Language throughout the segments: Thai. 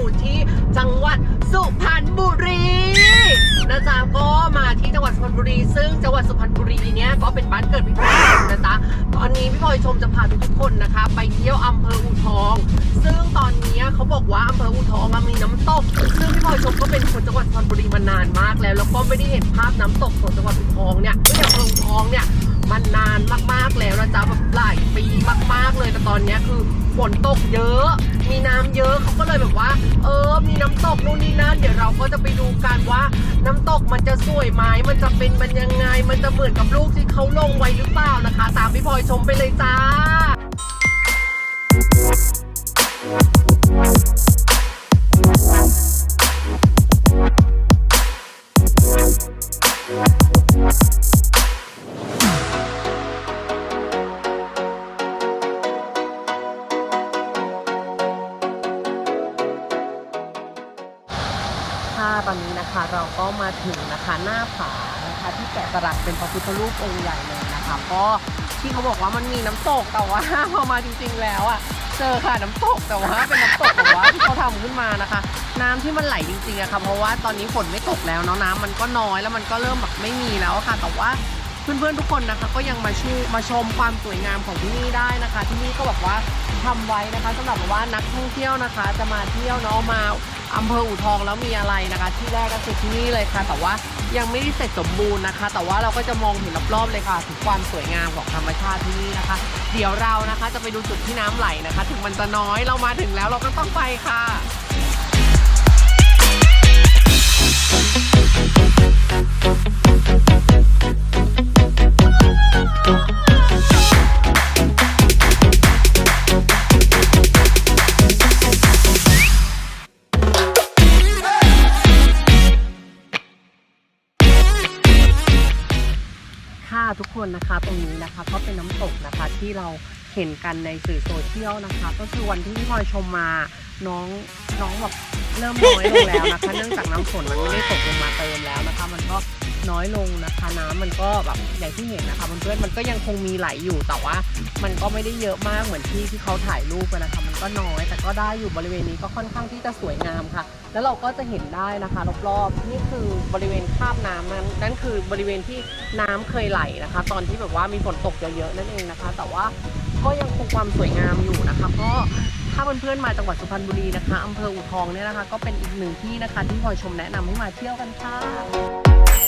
อยู่ที่จังหวัดสุพรรณบุรีนะจ๊ะก็มาที่จังหวัดสุพรรณบุรี ซึ่งจังหวัดสุพรรณบุรีเนี้ยก็เป็นบ้านเกิดพี่พลอยนะจ๊ะตอนนี้พี่พลอยชมจะพาทุกๆคนนะคะ ไปเที่ยวอำเภออูทอง ซึ่งตอนนี้เขาบอกว่าอำเภออูทองอะมีน้ำตก ซึ่งพี่พลอยชมก็เป็นคนจังหวัดสุพรรณบุรีมานานมากแล้ว แล้วก็ไม่ได้เห็นภาพน้ำตกของจังหวัดอูทองเนี่ยที่อำเภออูทองเนี่ย มันนานมากๆแล้วนะจ๊ะแบบหลายปีมาก ๆเลยแต่ตอนนี้คือฝนตกเยอะ มีน้ำเยอะเขาก็เลยแบบว่า เออ มีน้ำตกนู่นนี่นั่นเดี๋ยวเราก็จะไปดูกันว่า น้ำตกมันจะสวยไหมมันจะเป็นมันยังไง มันจะเหมือนกับลูกที่เขาลงไว้หรือเปล่านะคะ ตามพี่พลอยชมไปเลยจ้าค่ะ ถึงนะคะหน้าผานะคะที่แกะสลักเป็นพระพุทธรูปองค์ใหญ่เลยนะคะก็ที่เขาบอกว่ามันมีน้ำตกแต่ว่าพอมาจริงๆแล้วอะเจอค่ะน้ำตกแต่ว่าเป็นน้ำตกแต่ว่าที่เขาทำขึ้นมานะคะ น้ำที่มันไหลจริงๆอะค่ะเพราะว่าตอนนี้ฝนไม่ตกแล้วเนาะน้ำมันก็น้อยแล้วมันก็เริ่มแบบไม่มีแล้วะค่ะแต่ว่า เพื่อนๆทุกคนนะคะ ก็ยังมาชูมาชมความสวยงามของที่นี่ได้นะคะ ที่นี่ก็บอกว่าทำไว้นะคะสำหรับแบบว่านักท่องเที่ยวนะคะ จะมาเที่ยวเนาะมาอำเภออู่ทองแล้วมีอะไรนะคะ ที่แรกก็คือที่นี่เลยค่ะ แต่ว่ายังไม่ได้เสร็จสมบูรณ์นะคะ แต่ว่าเราก็จะมองเห็นรอบๆเลยค่ะถึงความสวยงามของธรรมชาติที่นี่นะคะ เดี๋ยวเรานะคะจะไปดูจุดที่น้ำไหลนะคะ ถึงมันจะน้อยเรามาถึงแล้วเราก็ต้องไปค่ะ ค่ะทุกคนนะคะตรงนี้นะคะก็เป็นน้ำตกนะคะที่เราเห็นกันในสื่อโซเชียลนะคะ ก็คือวันที่พี่พลอยชมมาน้องน้องแบบเริ่มน้อยลงแล้วนะคะ เนื่องจากน้ำฝนมันไม่ได้ตกลงมาเติมแล้วนะคะ มันก็ น้อยลงนะคะ น้ำมันก็แบบอย่างที่เห็นนะคะเพื่อนๆมันก็ยังคงมีไหลอยู่แต่ว่า มันก็ไม่ได้เยอะมากเหมือนที่ที่เขาถ่ายรูปกันนะคะมันก็น้อย แต่ก็ได้อยู่บริเวณนี้ก็ค่อนข้างที่จะสวยงามค่ะ แล้วเราก็จะเห็นได้นะคะรอบๆนี่คือบริเวณคาบน้ำนั้นนั่นคือบริเวณที่น้ำเคยไหลนะคะ ตอนที่แบบว่ามีฝนตกเยอะๆนั่นเองนะคะ แต่ว่าก็ยังคงความสวยงามอยู่นะคะก็ถ้าเพื่อนๆมาจังหวัดสุพรรณบุรีนะคะอำเภออู่ทองเนี่ยนะคะ ก็เป็นอีกหนึ่งที่นะคะ ที่พลอยชมแนะนำให้มาเที่ยวกันค่ะ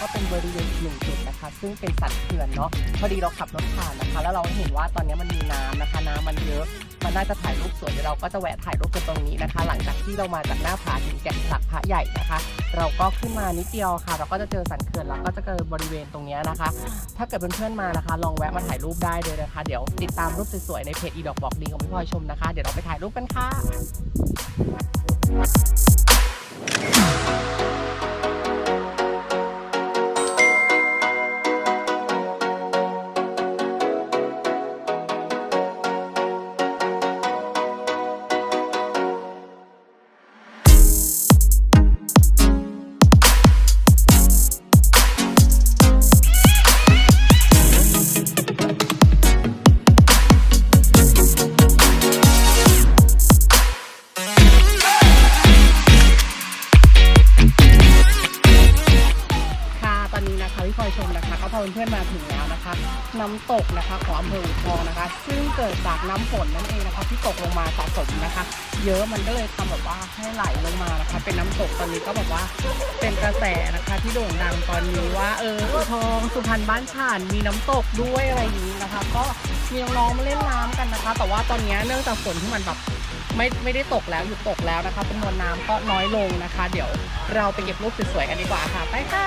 ก็เป็นบริเวณอีกหนึ่งจุดนะคะ ซึ่งเป็นสันเขื่อนเนาะพอดีเราขับรถผ่านนะคะ แล้วเราเห็นว่าตอนนี้มันมีน้ำนะคะ น้ำมันเยอะมันน่าจะถ่ายรูปสวยเดี๋ยวเราก็จะแวะถ่ายรูปกันตรงนี้นะคะ หลังจากที่เรามาจากหน้าผาถึงแก่นสลักพระใหญ่นะคะ เราก็ขึ้นมานิดเดียวค่ะ เราก็จะเจอสันเขื่อนแล้วก็จะเจอบริเวณตรงนี้นะคะ ถ้าเกิดเพื่อนๆมานะคะ ลองแวะมาถ่ายรูปได้เลยนะคะ เดี๋ยวติดตามรูปสวยๆในเพจอีดอกบอกดีของพี่พลอยชมนะคะ เดี๋ยวเราไปถ่ายรูปกันค่ะค่ะ เพื่อนๆมาถึงแล้วนะคะ น้ำตกนะคะของอำเภออู่ทองนะคะ ซึ่งเกิดจากน้ำฝนนั่นเองนะคะที่ตกลงมาสะสมนะคะ เยอะมันก็เลยทำแบบว่าให้ไหลลงมานะคะ เป็นน้ำตกตอนนี้ก็แบบว่าเป็นกระแสนะคะที่โด่งดังตอนนี้ว่าเอออู่ทองสุพรรณบ้านฉานมีน้ำตกด้วยอะไรอย่างนี้นะคะ ก็มีน้องๆมาเล่นน้ำกันนะคะ แต่ว่าตอนนี้เนื่องจากฝนที่มันแบบไม่ไม่ได้ตกแล้วหยุดตกแล้วนะคะจำนวนน้ำก็น้อยลงนะคะ เดี๋ยวเราไปเก็บรูปสวยๆกันดีกว่าค่ะ ไปค่ะ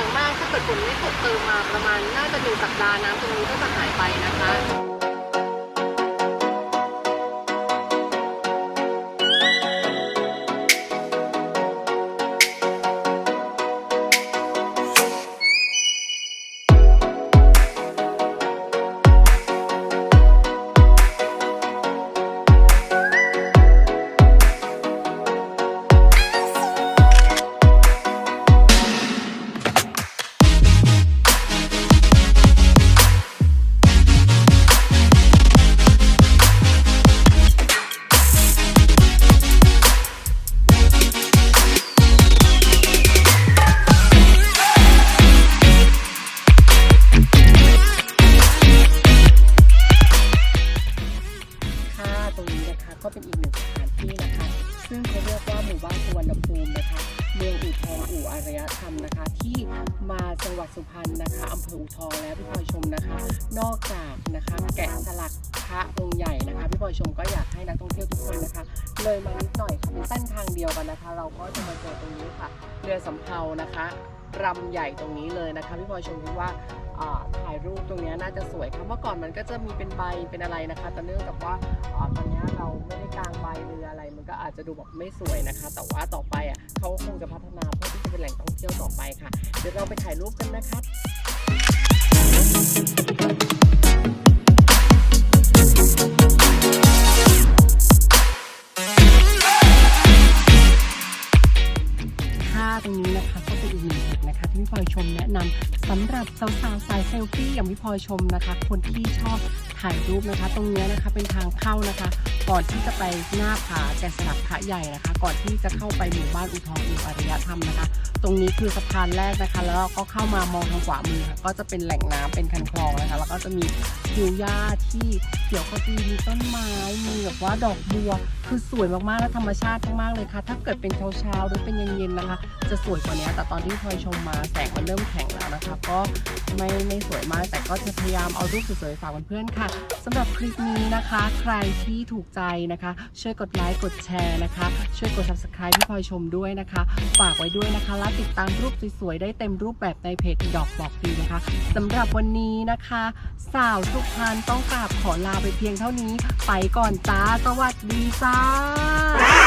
อย่างมากถ้าเกิดฝนไม่ตกเติมมาประมาณน่าจะหนึ่งสัปดาห์น้ำตรงนี้ก็จะหายไปนะคะ นะคะแกะสลักพระองค์ใหญ่นะคะพี่พลอยชมก็อยากให้นักท่องเที่ยวทุกคนนะคะ เลยมานิดหน่อยค่ะเป็นเส้นทางเดียวกันนะคะ เราก็จะมาเจอตรงนี้ค่ะเรือสำเภานะคะรำใหญ่ตรงนี้เลยนะคะพี่พลอยชมคิดว่าถ่ายรูปตรงนี้น่าจะสวยค่ะเมื่อก่อนมันก็จะมีเป็นใบเป็นอะไรนะคะแต่เนื่องจากว่าตอนนี้เราไม่ได้กางใบเรืออะไร มันก็อาจจะดูแบบไม่สวยนะคะ แต่ว่าต่อไปอะเขาคงจะพัฒนาเพื่อที่จะเป็นแหล่งท่องเที่ยวต่อไปค่ะ เดี๋ยวเราไปถ่ายรูปกันนะคะค่ะ be อย่างพี่พลอยชมนะคะ คนที่ชอบถ่ายรูปนะคะ ตรงนี้นะคะเป็นทางเข้านะคะ ก่อนที่จะไปหน้าผาแกะสลักพระใหญ่นะคะ ก่อนที่จะเข้าไปหมู่บ้านอุทองอุอารยธรรมนะคะ ตรงนี้คือสะพานแรกนะคะ แล้วก็เข้ามามองทางขวามือค่ะก็จะเป็นแหล่งน้ำเป็นคันคลองนะคะ แล้วก็จะมีทิวหญ้าที่เขียวขจีมีต้นไม้มีแบบว่าดอกบัว คือสวยมากๆและธรรมชาติมากๆเลยค่ะ ถ้าเกิดเป็นเช้าๆหรือเป็นเย็นๆนะคะ จะสวยกว่านี้แต่ตอนที่พลอยชมมาแสงมันเริ่มแข็งแล้วนะคะ ก็ไม่ไม่สวยมากแต่ก็จะพยายามเอารูปสวยๆฝากเพื่อนๆค่ะสำหรับคลิปนี้นะคะ ใครที่ถูกใจนะคะ ช่วยกดไลค์กดแชร์นะคะ ช่วยกด subscribe ที่พลอยชมด้วยนะคะ ฝากไว้ด้วยนะคะและติดตามรูปสวยๆได้เต็มรูปแบบในเพจดอกบอกดีนะคะสำหรับวันนี้นะคะ สาวสุพรรณต้องกราบขอลาไปเพียงเท่านี้ ไปก่อนจ้าสวัสดีจ้า